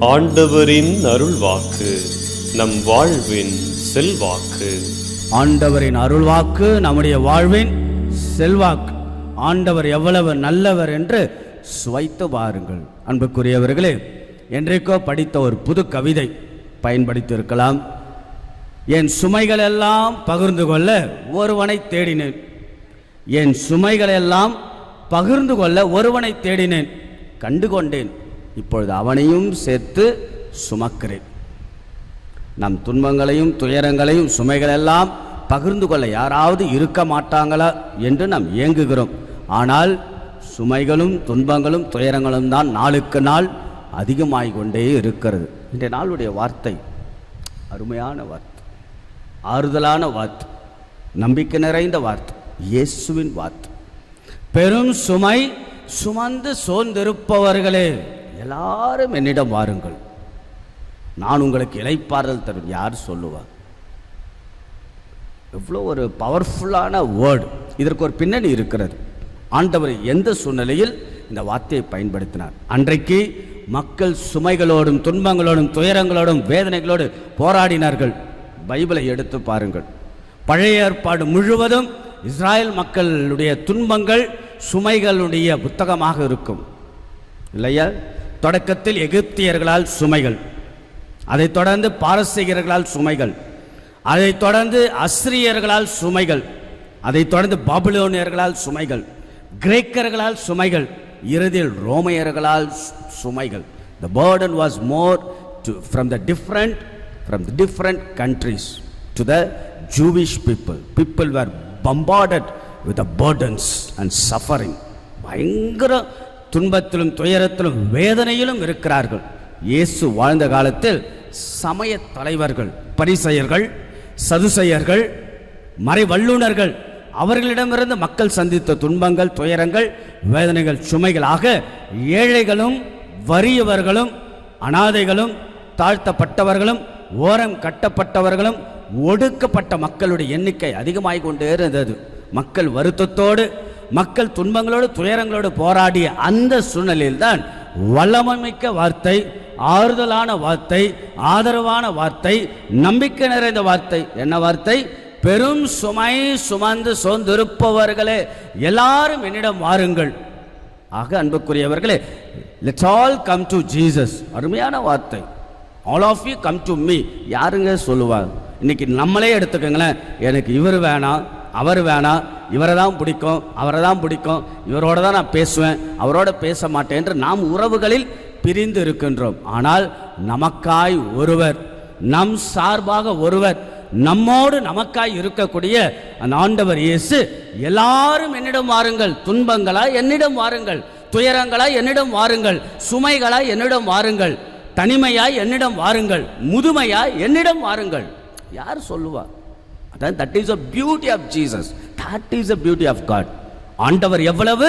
ஆண்டவரின் அருள்வாக்கு நம் வாழ்வின் செல்வாக்கு. ஆண்டவரின் அருள்வாக்கு நம்முடைய வாழ்வின் செல்வாக்கு. ஆண்டவர் எவ்வளவு நல்லவர் என்று சுவைத்து பாருங்கள் அன்புக்குரியவர்களே என்றைக்கோ படித்த ஒரு புது கவிதை பயன்படுத்தியிருக்கலாம். என் சுமைகள் எல்லாம் பகிர்ந்து கொள்ள ஒருவனை தேடினேன். என் சுமைகளெல்லாம் பகிர்ந்து கொள்ள ஒருவனை தேடினேன். கண்டு கொண்டேன் இப்பொழுது அவனையும் சேர்த்து சுமக்கிறேன். நம் துன்பங்களையும் துயரங்களையும் சுமைகளெல்லாம் பகிர்ந்து கொள்ள யாராவது இருக்க மாட்டாங்களா என்று நாம் ஏங்குகிறோம். ஆனால் சுமைகளும் துன்பங்களும் துயரங்களும் தான் நாளுக்கு நாள் அதிகமாகிக் கொண்டே இருக்கிறது. இன்றைய நாளுடைய வார்த்தை அருமையான வார்த்தை ஆறுதலான வார்த்தை நம்பிக்கை நிறைந்த வார்த்தை இயேசுவின் வார்த்தை. பெரும் சுமை சுமந்து சோர்ந்திருப்பவர்களே. எல்லாரும் என்னிடம் வாருங்கள். நான் உங்களுக்கு இளைப்பாறுதல் தரும் யார் சொல்லுவார் எவ்வளோ ஒரு பவர்ஃபுல்லான வேர்டு இதற்கு ஒரு பின்னணி இருக்கிறது. ஆண்டவர் எந்த சூழ்நிலையில் இந்த வார்த்தையை பயன்படுத்தினார்? அன்றைக்கு மக்கள் சுமைகளோடும் துன்பங்களோடும் துயரங்களோடும் வேதனைகளோடு போராடினார்கள். பைபிளை எடுத்து பாருங்கள். பழைய ஏற்பாடு முழுவதும் இஸ்ராயல் மக்களுடைய துன்பங்கள் சுமைகளுடைய புத்தகமாக இருக்கும். இல்லையா? தொடக்கத்தில் எகிப்தியர்களால் சுமைகள் அதைத் தொடர்ந்து பாரசீகர்களால் சுமைகள் அதைத் தொடர்ந்து அஸ்ரியர்களால் சுமைகள் அதைத் தொடர்ந்து பாபிலோனியர்களால் சுமைகள் கிரேக்கர்களால் சுமைகள் இறுதியில் ரோமையர்களால் சுமைகள் the burden was more to from the different from the different countries to the Jewish people people were bombarded with the burdens and suffering பயங்கர துன்பத்திலும் துயரத்திலும் வேதனையிலும் இருக்கிறார்கள். இயேசு வாழ்ந்த காலத்தில் சமய தலைவர்கள் பரிசெயர்கள் சதுசெயர்கள் மறைவல்லுனர்கள் அவர்களிடமிருந்து மக்கள் சந்தித்த துன்பங்கள் துயரங்கள் வேதனைகள் சுமைகளாக ஏழைகளும் வறியவர்களும் அனாதைகளும் தாழ்த்தப்பட்டவர்களும் ஓரம் கட்டப்பட்டவர்களும் ஒடுக்கப்பட்ட மக்களுடைய எண்ணிக்கை அதிகமாகிக் கொண்டே இருந்தது. மக்கள் வருத்தத்தோடு மக்கள் துன்பங்களோடு துயரங்களோடு போராடிய அந்த சூழ்நிலையில்தான் வல்லமைமிக்க வார்த்தை ஆறுதலான வார்த்தை ஆதரவான வார்த்தை நம்பிக்கை நிறைந்த வார்த்தை. என்ன வார்த்தை? பெரும் சுமை சுமந்து சோர்ந்திருப்பவர்களே எல்லாரும் என்னிடம் வாருங்கள். ஆக அன்புக்குரியவர்களே let's all come to Jesus அருமையான வார்த்தை. All of you come to me யாருங்க சொல்லுவாங்க? இன்னைக்கு நம்மளே எடுத்துக்கோங்களேன் எனக்கு இவர் வேணாம் அவர் வேணாம் இவரை தான் பிடிக்கும் அவரை தான் பிடிக்கும் இவரோட தான் நான் பேசுவேன் அவரோட பேச மாட்டேன் என்று நாம் உறவுகளில் பிரிந்து இருக்கின்றோம். ஆனால் நமக்காய் ஒருவர் நம் சார்பாக ஒருவர் நம்மோடு நமக்காய் இருக்கக்கூடிய அந்த ஆண்டவர் இயேசு எல்லாரும் என்னிடம் வாருங்கள் துன்பங்களா என்னிடம் வாருங்கள் துயரங்களா என்னிடம் வாருங்கள் சுமைகளா என்னிடம் வாருங்கள் தனிமையாய் என்னிடம் வாருங்கள் முதுமையாய் என்னிடம் வாருங்கள். யார் சொல்லுவார் அதான் that is a beauty of Jesus that is a beauty of God ஆண்டவர் எவ்வளவு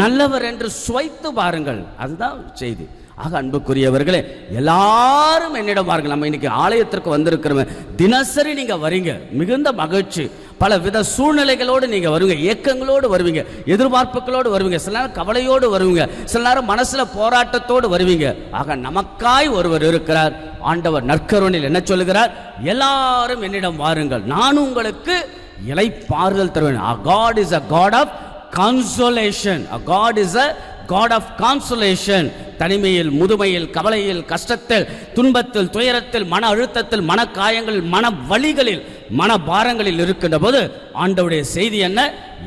நல்லவர் என்று சுவைத்து பாருங்கள். அதுதான் செய்தி. ஆக அன்புக்குரியவர்களே எல்லாரும் என்னிடம் பாருங்கள் நம்ம இன்னைக்கு ஆலயத்திற்கு வந்திருக்கிறவங்க தினசரி நீங்கள் வரீங்க. மிகுந்த மகிழ்ச்சி. பல வித சூழ்நிலைகளோடு நீங்க வருவீங்க. ஏக்கங்களோடு வருவீங்க. எதிர்பார்ப்புகளோடு வருவீங்க. சில நேரம் கவலையோடு வருவீங்க. சில நேரம் மனசுல போராட்டத்தோடு வருவீங்க. ஆக நமக்காய் ஒருவர் இருக்கிறார். ஆண்டவர் நற்கருணில் என்ன சொல்லுகிறார்? எல்லாரும் என்னிடம் வாருங்கள். நான் உங்களுக்கு இலைப்பாறுதல் தருவேன். God is a God of consolation a God is a God of consolation தனிமையில் முதுமையில் கவலையில் கஷ்டத்தில் துன்பத்தில் துயரத்தில் மன அழுத்தத்தில் மன காயங்களில் மன வழிகளில் மன பாரங்களில் இருக்கின்ற போது ஆண்டவருடைய செய்தி என்ன?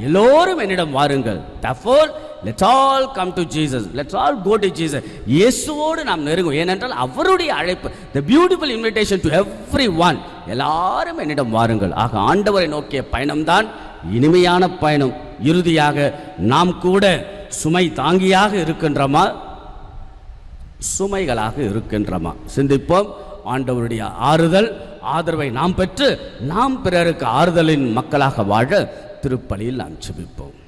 எல்லோரும் என்னிடம் வாருங்கள். Therefore let's all come to Jesus let's all go to Jesus இயேசுவோடு நாம் நெருங்குவோம் ஏனென்றால் அவருடைய அழைப்பு the beautiful invitation to everyone எல்லாரும் என்னிடம் வாருங்கள். ஆக ஆண்டவரை நோக்கிய பயணம்தான் இனிமையான பயணம். இறுதியாக நாம் கூட சுமை தாங்கியாக இருக்கின்றோமா? சுமைகளாக இருக்கின்றமா. சிந்திப்போம். ஆண்டவருடைய ஆறுதல் ஆதரவை நாம் பெற்று நாம் பிறருக்கு ஆறுதலின் மக்களாக வாழ திருப்பலியில் நாம் செபிப்போம்